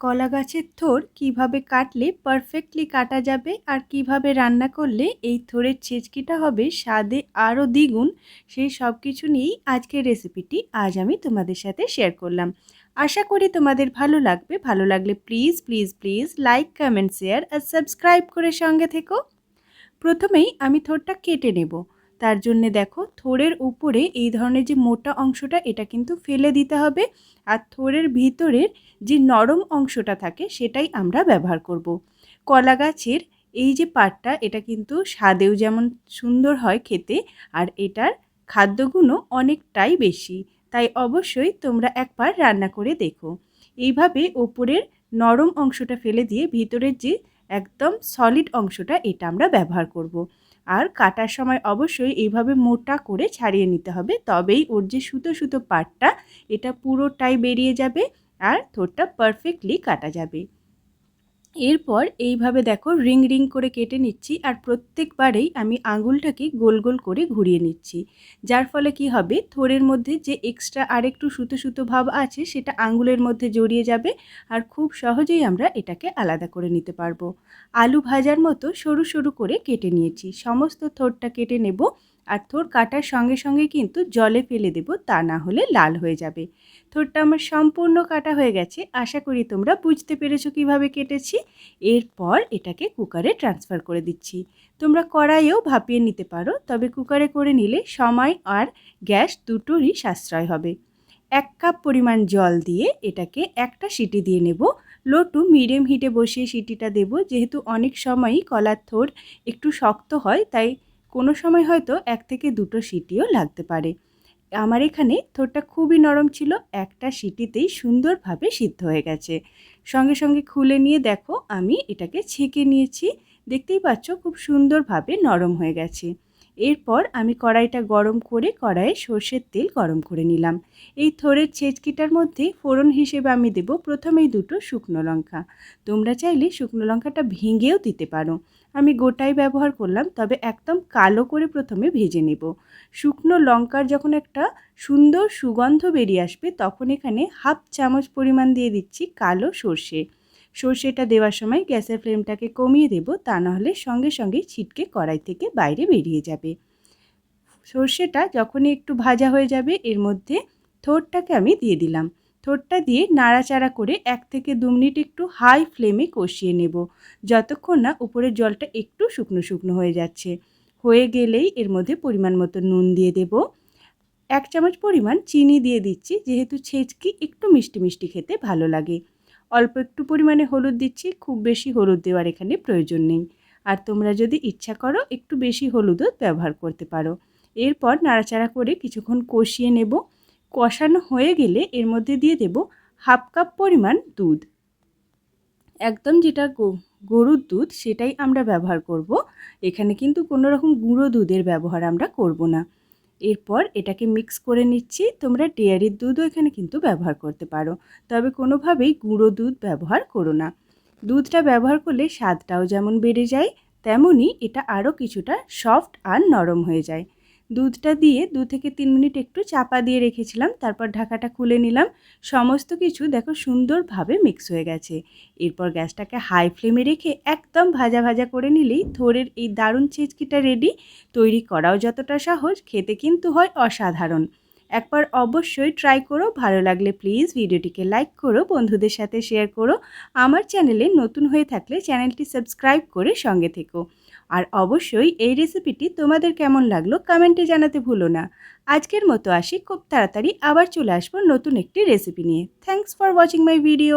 কলা গাছের থোর কীভাবে কাটলে পারফেক্টলি কাটা যাবে আর কীভাবে রান্না করলে এই থোরের ছেচকিটা হবে স্বাদে আরও দ্বিগুণ, সেই সব কিছু নিয়েই আজকের রেসিপিটি আজ আমি তোমাদের সাথে শেয়ার করলাম। আশা করি তোমাদের ভালো লাগবে। ভালো লাগলে please please please like comment share R subscribe করে সঙ্গে থেকো। প্রথমেই আমি থোরটা কেটে নেব। তার জন্যে দেখো থোড়ের উপরে এই ধরনের যে মোটা অংশটা, এটা কিন্তু ফেলে দিতে হবে আর থোড়ের ভিতরের যে নরম অংশটা থাকে, সেটাই আমরা ব্যবহার করব। কলা গাছের এই যে পাটটা এটা কিন্তু স্বাদেও যেমন সুন্দর হয় খেতে, আর এটার খাদ্যগুণও অনেকটাই বেশি তাই অবশ্যই তোমরা একবার রান্না করে দেখো এইভাবে ওপরের নরম অংশটা ফেলে দিয়ে ভিতরের যে একদম সলিড অংশটা, এটা আমরা ব্যবহার করব। আর কাটার সময় অবশ্যই এইভাবে মোটা করে ছাড়িয়ে নিতে হবে। তবেই ওর যে সুতো সুতো পাটটা, এটা পুরোটাই বেরিয়ে যাবে আর থোরটা পারফেক্টলি কাটা যাবে। এরপর এইভাবে দেখো রিং রিং করে কেটে নিচ্ছি আর প্রত্যেকবারেই আমি আঙুলটাকে গোল গোল করে ঘুরিয়ে নিচ্ছি। যার ফলে কি হবে? থোরের মধ্যে যে এক্সট্রা আরেকটু সুতো সুতো ভাব আছে সেটা আঙুলের মধ্যে জড়িয়ে যাবে আর খুব সহজেই আমরা এটাকে আলাদা করে নিতে পারব। আলু ভাজার মতো সরু সরু করে কেটে নিয়েছি। সমস্ত থোরটা কেটে নেব আর থোর কাটার সঙ্গে সঙ্গে কিন্তু জলে ফেলে দেব, তা না হলে লাল হয়ে যাবে। থোরটা আমার সম্পূর্ণ কাটা হয়ে গেছে, আশা করি তোমরা বুঝতে পেরেছ কীভাবে কেটেছি। এরপর এটাকে কুকারে ট্রান্সফার করে দিচ্ছি। তোমরা কড়াইয়েও ভাপিয়ে নিতে পারো, তবে কুকারে করে নিলে সময় আর গ্যাস দুটোরই সাশ্রয় হবে। এক কাপ পরিমাণ জল দিয়ে এটাকে একটা সিটি দিয়ে নেব। লো টু মিডিয়াম হিটে বসিয়ে সিটিটা দেব, যেহেতু অনেক সময়ই কলার থোর একটু শক্ত হয়, তাই কোনো সময় হয়তো এক থেকে দুটো সিটিও লাগতে পারে। আমার এখানে থোরটা খুবই নরম ছিল, একটা সিটিতেই সুন্দরভাবে সিদ্ধ হয়ে গেছে। সঙ্গে সঙ্গে খুলে নিয়ে দেখো, আমি এটাকে ছেঁকে নিয়েছি। দেখতেই পাচ্ছ, খুব সুন্দরভাবে নরম হয়ে গেছে। এরপর আমি কড়াইটা গরম করে কড়াইয়ে সর্ষের তেল গরম করে নিলাম। এই থোরের ছেচকিটার মধ্যে ফোড়ন হিসেবে আমি দেব প্রথমেই দুটো শুকনো লঙ্কা। তোমরা চাইলে শুকনো লঙ্কাটা ভেঙেও দিতে পারো। আমি গোটাই ব্যবহার করলাম, তবে একদম কালো করে প্রথমে ভেজে নেব। শুকনো লঙ্কার যখন একটা সুন্দর সুগন্ধ বেরিয়ে আসবে, তখন এখানে হাফ চামচ পরিমাণ দিয়ে দিচ্ছি কালো সর্ষে। সর্ষেটা দেওয়ার সময় গ্যাসের ফ্লেমটাকে কমিয়ে দেব, তা নাহলে সঙ্গে সঙ্গে ছিটকে কড়াই থেকে বাইরে বেরিয়ে যাবে। সর্ষেটা যখনই একটু ভাজা হয়ে যাবে, এর মধ্যে থোরটাকে আমি দিয়ে দিলাম। থোরটা দিয়ে নাড়াচাড়া করে এক থেকে দু মিনিট একটু হাই ফ্লেমে কষিয়ে নেব, যতক্ষণ না উপরের জলটা একটু শুকনো শুকনো হয়ে যাচ্ছে। হয়ে গেলেই এর মধ্যে পরিমাণ মতো নুন দিয়ে দেব। এক চামচ পরিমাণ চিনি দিয়ে দিচ্ছি, যেহেতু ছেচকি একটু মিষ্টি মিষ্টি খেতে ভালো লাগে। অল্প একটু পরিমাণে হলুদ দিচ্ছি, খুব বেশি হলুদ দেওয়ার এখানে প্রয়োজন নেই। আর তোমরা যদি ইচ্ছা করো, একটু বেশি হলুদও ব্যবহার করতে পারো। এরপর নাড়াচাড়া করে কিছুক্ষণ কষিয়ে নেব। কষানো হয়ে গেলে এর মধ্যে দিয়ে দেব হাফ কাপ পরিমাণ দুধ। একদম যেটা গরুর দুধ সেটাই আমরা ব্যবহার করব। এখানে কিন্তু কোনো রকম গুঁড়ো দুধের ব্যবহার আমরা করব না। এরপর এটাকে মিক্স করে নিচ্ছি। তোমরা ডেয়ারির দুধও এখানে কিন্তু ব্যবহার করতে পারো। তবে কোনোভাবেই গুঁড়ো দুধ ব্যবহার করো না। দুধটা ব্যবহার করলে স্বাদটাও যেমন বেড়ে যায় তেমনই এটা আরও কিছুটা সফট আর নরম হয়ে যায়। দুধটা দিয়ে দু থেকে তিন মিনিট একটু চাপা দিয়ে রেখেছিলাম, তারপর ঢাকাটা খুলে নিলাম। সমস্ত কিছু দেখো সুন্দরভাবে মিক্স হয়ে গেছে। এরপর গ্যাসটাকে হাই ফ্লেমে রেখে একদম ভাজা ভাজা করে নিলেই থোরের এই দারুণ চেচকিটা রেডি তৈরি করাও যতটা সহজ, খেতে কিন্তু হয় অসাধারণ। একবার অবশ্যই ট্রাই করো, ভালো লাগলে প্লিজ ভিডিওটিকে লাইক করো, বন্ধুদের সাথে শেয়ার করো। আমার চ্যানেলে নতুন হয়ে থাকলে চ্যানেলটি সাবস্ক্রাইব করে সঙ্গে থেকো। আর অবশ্যই এই রেসিপিটি তোমাদের কেমন লাগল কমেন্টে জানাতে ভুলো না। আজকের মতো আসি, খুব তাড়াতাড়ি আবার চলে আসব নতুন একটি রেসিপি নিয়ে। Thanks for watching my video